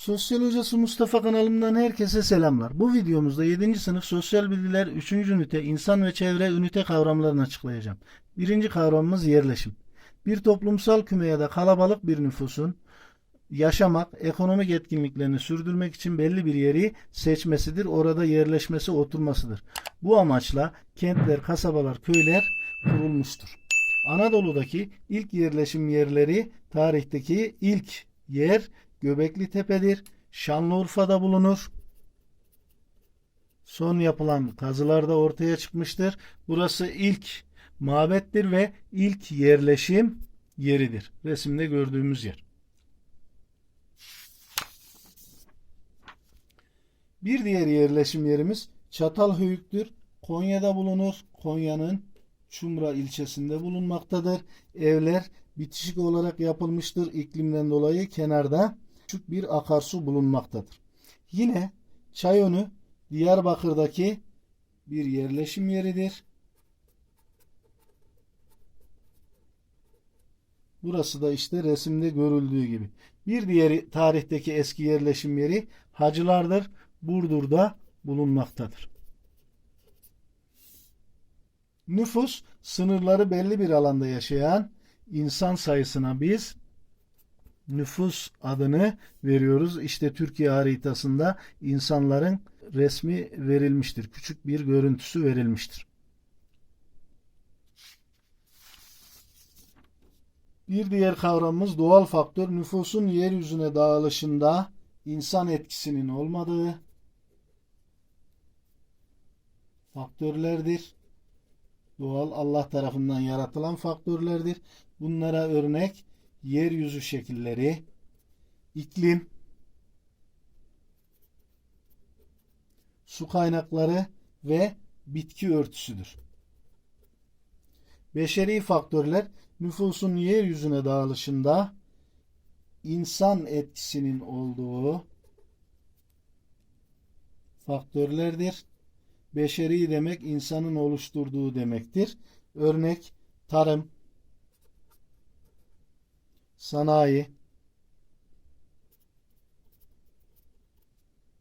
Sosyal Hocası Mustafa kanalımdan herkese selamlar. Bu videomuzda 7. sınıf Sosyal Bilgiler 3. ünite İnsan ve Çevre ünite kavramlarını açıklayacağım. Birinci kavramımız yerleşim. Bir toplumsal küme ya da kalabalık bir nüfusun yaşamak, ekonomik etkinliklerini sürdürmek için belli bir yeri seçmesidir. Orada yerleşmesi, oturmasıdır. Bu amaçla kentler, kasabalar, köyler kurulmuştur. Anadolu'daki ilk yerleşim yerleri tarihteki ilk yer Göbekli Tepe'dir. Şanlıurfa'da bulunur. Son yapılan kazılarda ortaya çıkmıştır. Burası ilk mabettir ve ilk yerleşim yeridir. Resimde gördüğümüz yer. Bir diğer yerleşim yerimiz Çatalhöyük'tür. Konya'da bulunur. Konya'nın Çumra ilçesinde bulunmaktadır. Evler bitişik olarak yapılmıştır. İklimden dolayı kenarda küçük bir akarsu bulunmaktadır. Yine Çayönü Diyarbakır'daki bir yerleşim yeridir. Burası da işte resimde görüldüğü gibi. Bir diğer tarihteki eski yerleşim yeri Hacılardır. Burdur'da bulunmaktadır. Nüfus sınırları belli bir alanda yaşayan insan sayısına biz nüfus adını veriyoruz. İşte Türkiye haritasında insanların resmi verilmiştir. Küçük bir görüntüsü verilmiştir. Bir diğer kavramımız doğal faktör. Nüfusun yeryüzüne dağılışında insan etkisinin olmadığı faktörlerdir. Doğal Allah tarafından yaratılan faktörlerdir. Bunlara örnek yeryüzü şekilleri, iklim, su kaynakları ve bitki örtüsüdür. Beşeri faktörler nüfusun yeryüzüne dağılışında insan etkisinin olduğu faktörlerdir. Beşeri demek insanın oluşturduğu demektir. Örnek tarım, sanayi,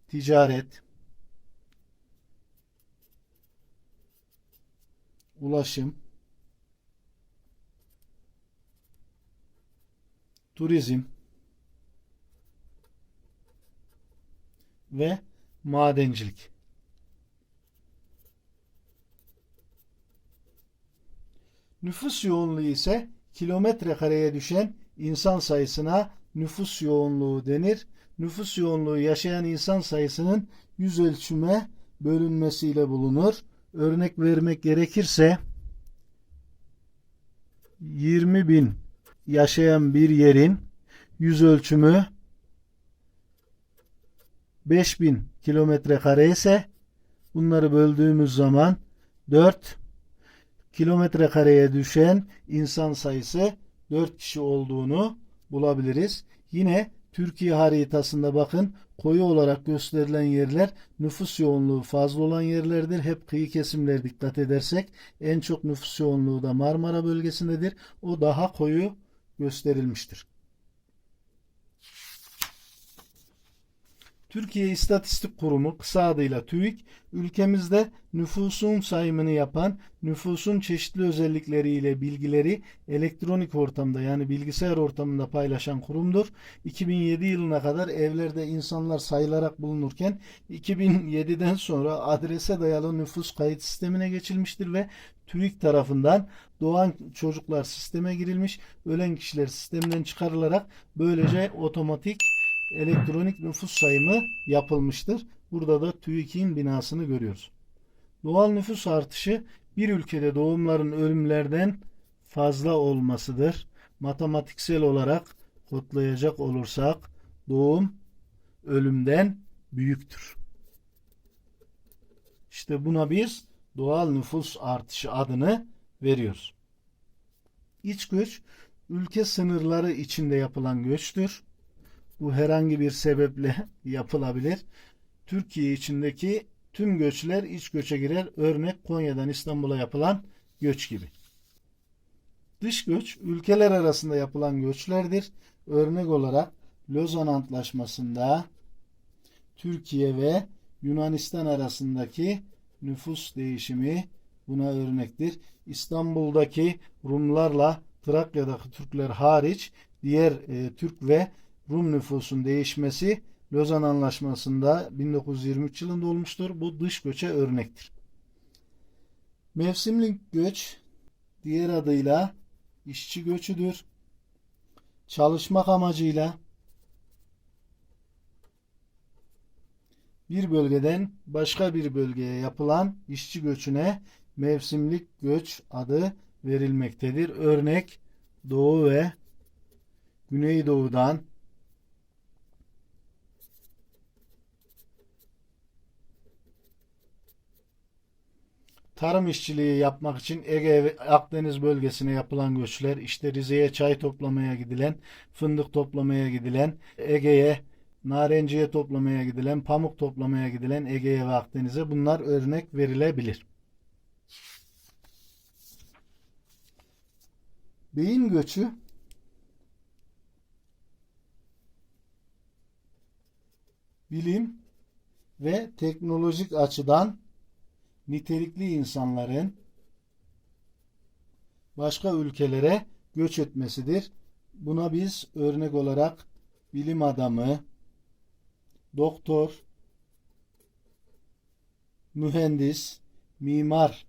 ticaret, ulaşım, turizm ve madencilik. Nüfus yoğunluğu ise kilometre kareye düşen insan sayısına nüfus yoğunluğu denir. Nüfus yoğunluğu yaşayan insan sayısının yüz ölçüme bölünmesiyle bulunur. Örnek vermek gerekirse 20 bin yaşayan bir yerin yüz ölçümü 5000 kilometre kare ise bunları böldüğümüz zaman 4 kilometre kareye düşen insan sayısı 4 kişi olduğunu bulabiliriz. Yine Türkiye haritasında bakın koyu olarak gösterilen yerler nüfus yoğunluğu fazla olan yerlerdir. Hep kıyı kesimler dikkat edersek en çok nüfus yoğunluğu da Marmara bölgesindedir. O daha koyu gösterilmiştir. Türkiye İstatistik Kurumu kısa adıyla TÜİK ülkemizde nüfusun sayımını yapan, nüfusun çeşitli özellikleriyle bilgileri elektronik ortamda yani bilgisayar ortamında paylaşan kurumdur. 2007 yılına kadar evlerde insanlar sayılarak bulunurken 2007'den sonra adrese dayalı nüfus kayıt sistemine geçilmiştir ve TÜİK tarafından doğan çocuklar sisteme girilmiş, ölen kişiler sistemden çıkarılarak böylece otomatik elektronik nüfus sayımı yapılmıştır. Burada da TÜİK'in binasını görüyoruz. Doğal nüfus artışı bir ülkede doğumların ölümlerden fazla olmasıdır. Matematiksel olarak kodlayacak olursak doğum ölümden büyüktür. İşte buna biz doğal nüfus artışı adını veriyoruz. İç göç ülke sınırları içinde yapılan göçtür. Bu herhangi bir sebeple yapılabilir. Türkiye içindeki tüm göçler iç göçe girer. Örnek Konya'dan İstanbul'a yapılan göç gibi. Dış göç ülkeler arasında yapılan göçlerdir. Örnek olarak Lozan Antlaşması'nda Türkiye ve Yunanistan arasındaki nüfus değişimi buna örnektir. İstanbul'daki Rumlarla Trakya'daki Türkler hariç diğer e, Türk ve Rum nüfusun değişmesi Lozan Anlaşması'nda 1923 yılında olmuştur. Bu dış göçe örnektir. Mevsimlik göç diğer adıyla işçi göçüdür. Çalışmak amacıyla bir bölgeden başka bir bölgeye yapılan işçi göçüne mevsimlik göç adı verilmektedir. Örnek Doğu ve Güneydoğu'dan tarım işçiliği yapmak için Ege ve Akdeniz bölgesine yapılan göçler, işte Rize'ye çay toplamaya gidilen, fındık toplamaya gidilen, Ege'ye narenciye toplamaya gidilen, pamuk toplamaya gidilen Ege'ye ve Akdeniz'e bunlar örnek verilebilir. Beyin göçü bilim ve teknolojik açıdan nitelikli insanların başka ülkelere göç etmesidir. Buna biz örnek olarak bilim adamı, doktor, mühendis, mimar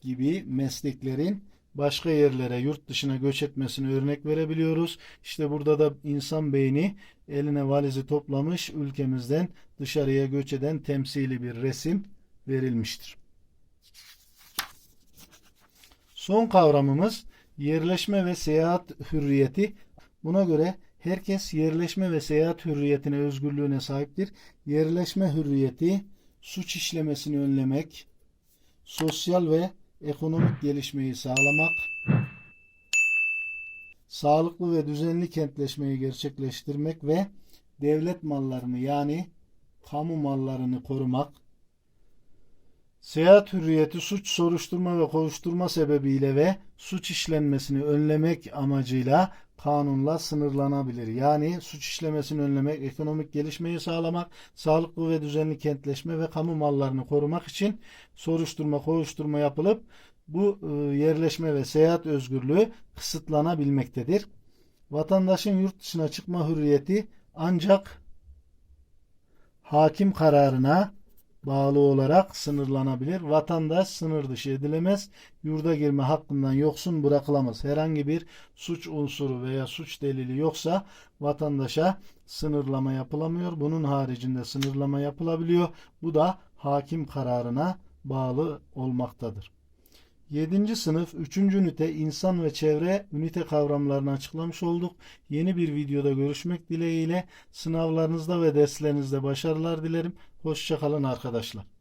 gibi mesleklerin başka yerlere, yurt dışına göç etmesini örnek verebiliyoruz. İşte burada da insan beyni eline valizi toplamış ülkemizden dışarıya göç eden temsili bir resim verilmiştir. Son kavramımız yerleşme ve seyahat hürriyeti. Buna göre herkes yerleşme ve seyahat hürriyetine, özgürlüğüne sahiptir. Yerleşme hürriyeti suç işlemesini önlemek, sosyal ve ekonomik gelişmeyi sağlamak, sağlıklı ve düzenli kentleşmeyi gerçekleştirmek ve devlet mallarını yani kamu mallarını korumak, Seyahat hürriyeti suç soruşturma ve kovuşturma sebebiyle ve suç işlenmesini önlemek amacıyla kanunla sınırlanabilir. Yani suç işlemesini önlemek, ekonomik gelişmeyi sağlamak, sağlıklı ve düzenli kentleşme ve kamu mallarını korumak için soruşturma, kovuşturma yapılıp bu e, yerleşme ve seyahat özgürlüğü kısıtlanabilmektedir. Vatandaşın yurt dışına çıkma hürriyeti ancak hakim kararına bağlı olarak sınırlanabilir. Vatandaş sınır dışı edilemez. Yurda girme hakkından yoksun bırakılamaz. Herhangi bir suç unsuru veya suç delili yoksa vatandaşa sınırlama yapılamıyor. Bunun haricinde sınırlama yapılabiliyor. Bu da hakim kararına bağlı olmaktadır. 7. sınıf 3. ünite insan ve çevre ünite kavramlarını açıklamış olduk. Yeni bir videoda görüşmek dileğiyle sınavlarınızda ve derslerinizde başarılar dilerim. Hoşçakalın arkadaşlar.